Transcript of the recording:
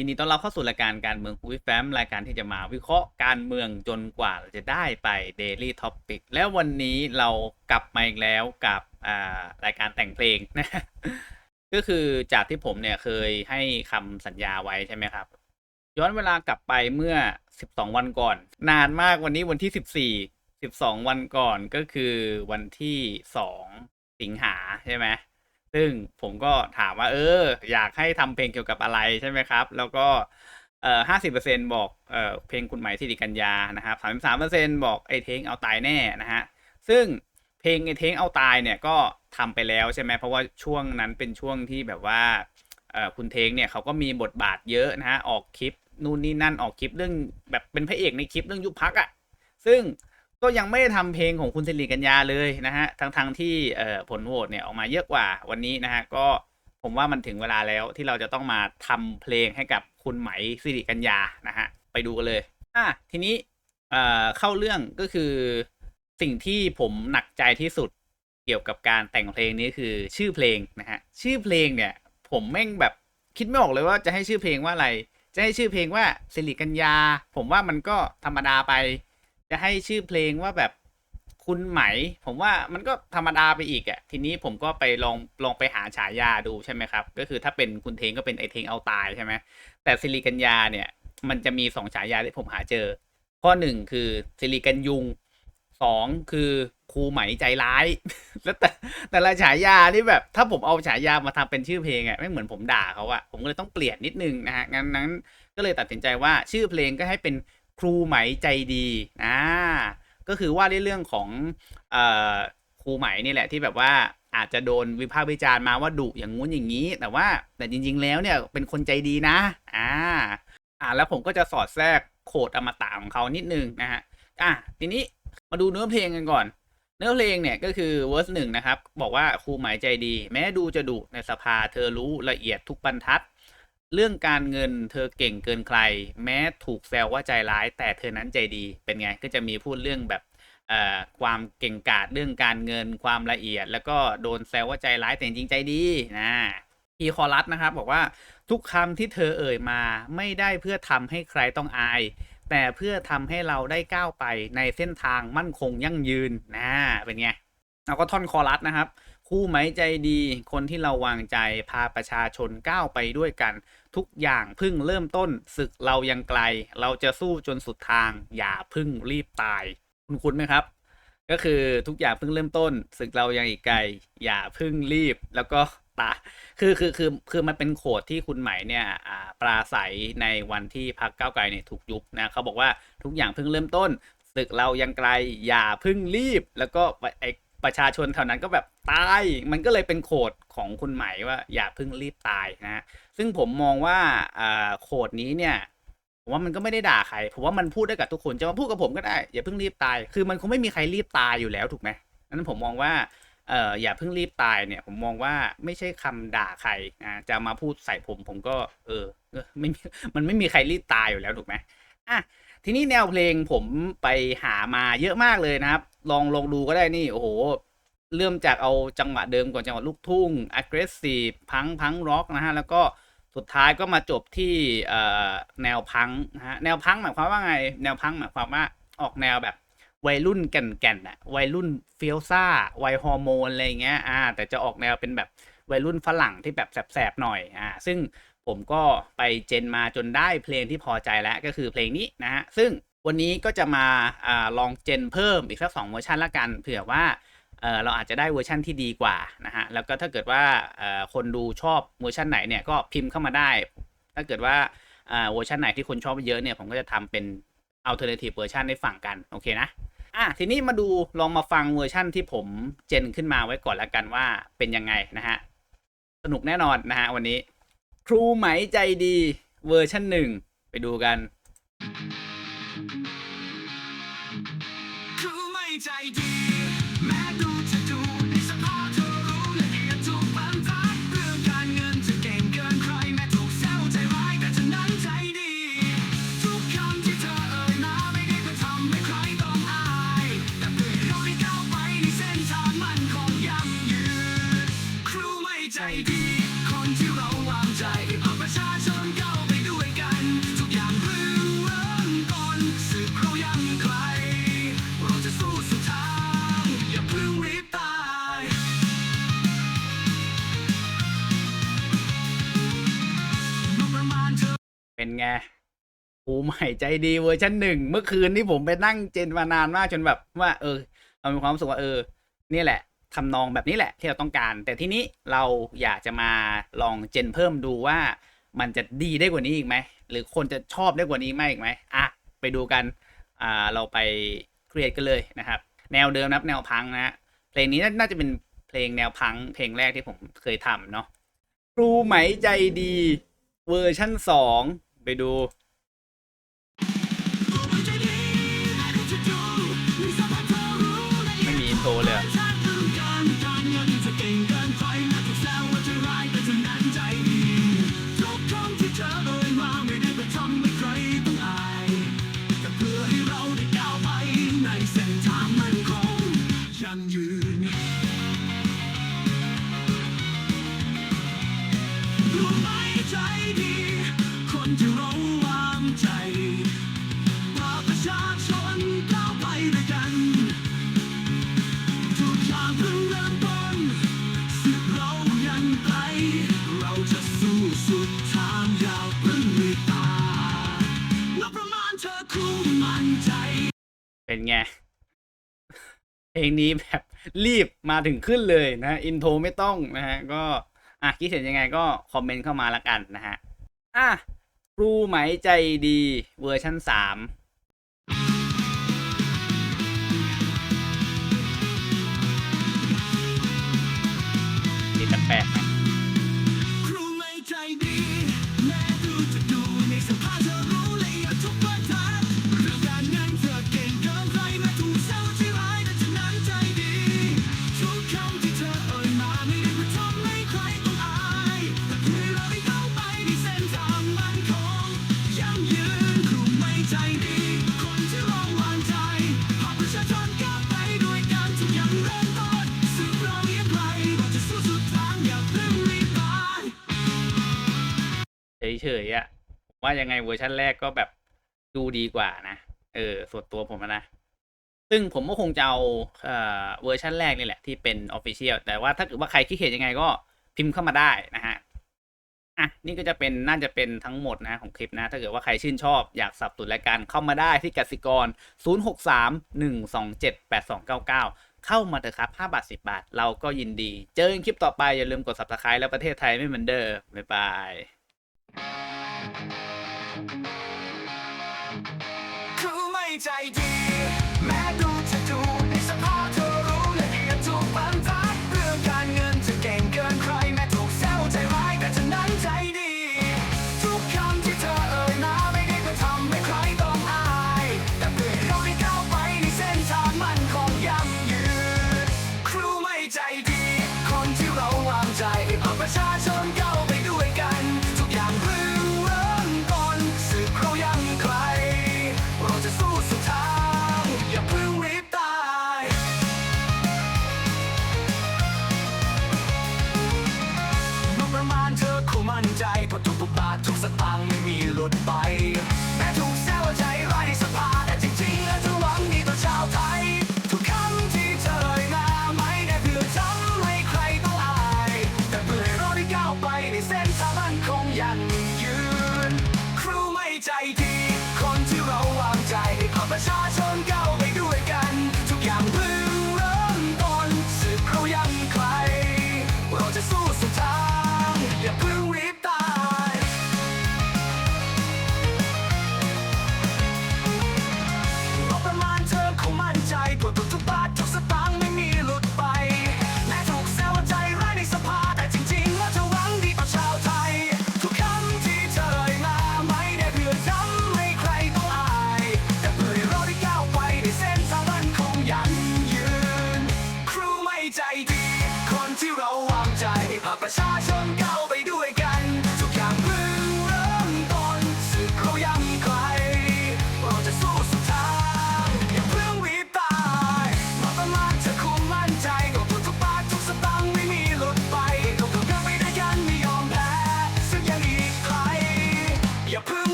ยินดีต้อนรับเข้าสู่รายการการเมืองคุยแฟ้มรายการที่จะมาวิเคราะห์การเมืองจนกว่าเราจะได้ไป Daily Topic แล้ววันนี้เรากลับมาอีกแล้วกับรายการแต่งเพลงนะก็คือจากที่ผมเนี่ยเคยให้คำสัญญาไว้ใช่ไหมครับ ย้อนเวลากลับไปเมื่อ 12 วันก่อน นานมากวันนี้วันที่ 14 12 วันก่อนก็คือวันที่ 2 สิงหาใช่ไหม ซึ่งผมก็ถามว่า เออ อยากให้ทำเพลงเกี่ยวกับอะไรใช่ไหมครับ แล้วก็เอ่อห้าสิบเปอร์เซ็นบอกเอ่อเพลงคุณหมายสิริกัญญานะครับสามสามเปอร์เซ็นบอกไอเทงเอาตายแน่นะฮะซึ่งเพลงไอเทงเอาตายเนี่ยก็ทำไปแล้วใช่ไหมเพราะว่าช่วงนั้นเป็นช่วงที่แบบว่าเอ่อคุณเทงเนี่ยเขาก็มีบทบาทเยอะนะฮะออกคลิปนู่นนี่นั่นออกคลิปเรื่องแบบเป็นพระเอกในคลิปเรื่องยุบพักอะ่ะซึ่ง ก็ยังไม่ได้ทำเพลงของคุณสิริกัญญาเลยนะฮะทั้งทงๆที่เอ่อผลโหวตเนี่ยออกมาเยอะกว่าวันนี้นะฮะก็ผมว่ามันถึงเวลาแล้วที่เราจะต้องมาทำเพลงให้กับคุณไหมสิริกัญญานะฮะไปดูกันเลยอะทีนี้เอ่อเข้าเรื่องก็คือสิ่งที่ผมหนักใจที่สุดเกี่ยวกับการแต่งเพลงนี้คือชื่อเพลงนะฮะชื่อเพลงเนี่ย ผมแม่งแบบคิดไม่ออกเลยว่าจะให้ชื่อเพลงว่าอะไร จะให้ชื่อเพลงว่าสิริกัญญา ผมว่ามันก็ธรรมดาไป จะให้ชื่อเพลงว่าแบบคุณไหม ผมว่ามันก็ธรรมดาไปอีกอะ่ะทีนี้ผมก็ไปลองลองไปหาฉายาดูใช่ไหมครับ ก็คือถ้าเป็นคุณเทงก็เป็นไอเทงเอาตายใช่ไหมแต่สิริกัญญาเนี่ย มันจะมีสองฉายาที่ผมหาเจอ ข้อหนึ่งคือสิริกัญยุงสองคือครูไหมใจร้าย แล้วแต่แต่ละฉายาที่แบบ ถ้าผมเอาฉายามาทำเป็นชื่อเพลงอะ่ะไม่เหมือนผมด่าเขาอะ่ะผมก็เลยต้องเปลี่ยนนิดนึงนะฮะงั้นนั้นก็เลยตัดสินใจว่าชื่อเพลงก็ให้เป็น ครูไหมใจดีอ่าก็คือว่าในเรื่องของเอ่อครูไหมนี่แหละที่แบบว่าอาจจะโดนวิพากษ์วิจารณ์มาว่าดุอย่างงู้นอย่างนี้ แต่ว่าแต่จริง ๆ แล้วเนี่ยเป็นคนใจดีนะอ่าอ่าแล้วผมก็จะสอดแทรกโคดอมตะของเขานิดนึงนะฮะอะทีนี้มาดูเนื้อเพลงกันก่อน เนื้อเพลงเนี่ยก็คือเวอร์สหนึ่งนะครับ บอกว่าครูหมายใจดี แม้ดูจะดุในสภาเธอรู้ละเอียดทุกบรรทัด เรื่องการเงินเธอเก่งเกินใคร แม้ถูกแซวว่าใจร้าย แต่เธอนั้นใจดีเป็นไงก็จะมีพูดเรื่องแบบเอ่อความเก่งกาจเรื่องการเงินความละเอียด แล้วก็โดนแซวว่าใจร้ายแต่จริงใจดีนะอีคอรัสนะครับบอกว่าทุกคำที่เธอเอ่ยมาไม่ได้เพื่อทำให้ใครต้องอาย แต่เพื่อทำให้เราได้ก้าวไปในเส้นทางมั่นคงยั่งยืนนะเป็นไงแล้วก็ท่อนคอรัสนะครับ คู่ไหมใจดี คนที่เราวางใจพาประชาชนก้าวไปด้วยกัน ทุกอย่างเพึ่งเริ่มต้นศึกเรายังไกล เราจะสู้จนสุดทาง อย่าพึ่งรีบตาย คุณคุ้นไหมครับ ก็คือทุกอย่างเพิ่งเริ่มต้นศึกเรายังอีกไกล อย่าพึ่งรีบแล้วก็ตาคือคือคือคือมันเป็นโขดที่คุณไหมเนี่ยปราศัยในวันที่พรรคก้าวไกลเนี่ยถูกยุบนะเขาบอกว่าทุกอย่างเพิ่งเริ่มต้นศึกเรายังไกล อย่าพึ่งรีบ แล้วก็ไอ ประชาชนแถวนั้นก็แบบตาย มันก็เลยเป็นโขดของคุณไหมว่าอย่าเพึ่งรีบตายนะฮะซึ่งผมมองว่าโขดนี้เนี่ยผมว่ามันก็ไม่ได้ด่าใคร ผมว่ามันพูดได้กับทุกคน จะมาพูดกับผมก็ได้ อย่าเพิ่งรีบตาย คือมันคงไม่มีใครรีบตายอยู่แล้วถูกไหมนั้นผมมองว่าเอออย่าเพิ่งรีบตายเนี่ย ผมมองว่าไม่ใช่คำด่าใครนะจะมาพูดใส่ผมผมก็ เออไม่มันไม่มีใครรีบตายอยู่แล้วถูกไหมอะทีนี้แนวเพลงผมไปหามาเยอะมากเลยนะครับ ลองลองดูก็ได้นี่ โอ้โห เริ่มจากเอาจังหวะเดิมก่อนจังหวะลูกทุ่ง aggressive พังพังร็อกนะฮะ แล้วก็สุดท้ายก็มาจบที่แนวพังนะฮะ แนวพังหมายความว่าไง แนวพังหมายความว่าออกแนวแบบวัยรุ่นแก่นๆอะวัยรุ่นเฟียลซ่า วัยฮอร์โมนอะไรเงี้ย อ่า แต่จะออกแนวเป็นแบบวัยรุ่นฝรั่งที่แบบแสบๆหน่อย อ่า ซึ่งผมก็ไปเจนมาจนได้เพลงที่พอใจแล้วก็คือเพลงนี้นะฮะ ซึ่ง วันนี้ก็จะมาอลองเจนเพิ่มอีกสักสองเวอร์ชันละกันเผื่อว่าเราอาจจะได้เวอร์ชันที่ดีกว่านะฮะแล้วก็ถ้าเกิดว่าคนดูชอบเวอร์ชันไหนเนี่ยก็พิมพ์เข้ามาได้ ถ้าเกิดว่าเวอร์ชันไหนที่คนชอบเยอะเนี่ยผมก็จะทำเป็น alternative เวอร์ชันให้ฟังกันโอเคนะอะทีนี้มาดูลองมาฟังเวอร์ชันที่ผมเจนขึ้นมาไว้ก่อนแล้วกันว่าเป็นยังไงนะฮะสนุกแน่นอนนะฮะวันนี้ ครูไหมใจดีเวอร์ชันหนึ่งไปดูกันค รูไม่ใจดี ไงครูใหม่ใจดีเวอร์ชันหนึ่งเมื่อคืนที่ผมไปนั่งเจนมานานมากจนแบบว่า เออเรามีความรู้สึกว่าเออ นี่แหละทำนองแบบนี้แหละที่เราต้องการ แต่ที่นี้เราอยากจะมาลองเจนเพิ่มดูว่า มันจะดีได้กว่านี้อีกไหมหรือคนจะชอบได้กว่านี้ไหมอีกไหมอะไปดูกันอ่าเราไปเครียดกันเลยนะครับ แนวเดิมนับแนวพังนะฮะเพลงนี้น่าจะเป็นเพลงแนวพังเพลงแรกที่ผมเคยทำเนาะครูไหมใจดีเวอร์ชั่นสอง ไปดู ไงเพลงนี้แบบรีบมาถึงขึ้นเลยนะอินโทรไม่ต้องนะฮะก็อะคิดเห็นยังไงก็คอมเมนต์เข้ามาละกันนะฮะอะครูไหมใจดีเวอร์ชันสาม เฉยๆอะ่ะว่ายังไงเวอร์ชันแรกก็แบบดูดีกว่านะ เออส่วนตัวผมนะ ซึ่งผมก็คงจะเอาเอ่อเวอร์ชันแรกนี่แหละที่เป็นออฟฟิเชียลแต่ว่าถ้าเกิดว่าใครคิดเห็นยังไงก็พิมพ์เข้ามาได้นะฮะอะนี่ก็จะเป็นน่าจะเป็นทั้งหมดนะของคลิปนะ ถ้าเกิดว่าใครชื่นชอบอยากสับสนุนรายการเข้ามาได้ที่กสิกร 063 127 8299 เข้ามาเถอะครับ5บาท 10 บาท เราก็ยินดี เจอกันคลิปต่อไปอย่าลืมกด subscribe แล้วประเทศไทยไม่เหมือนเดิมบ๊ายบาย คือไม่ใจดี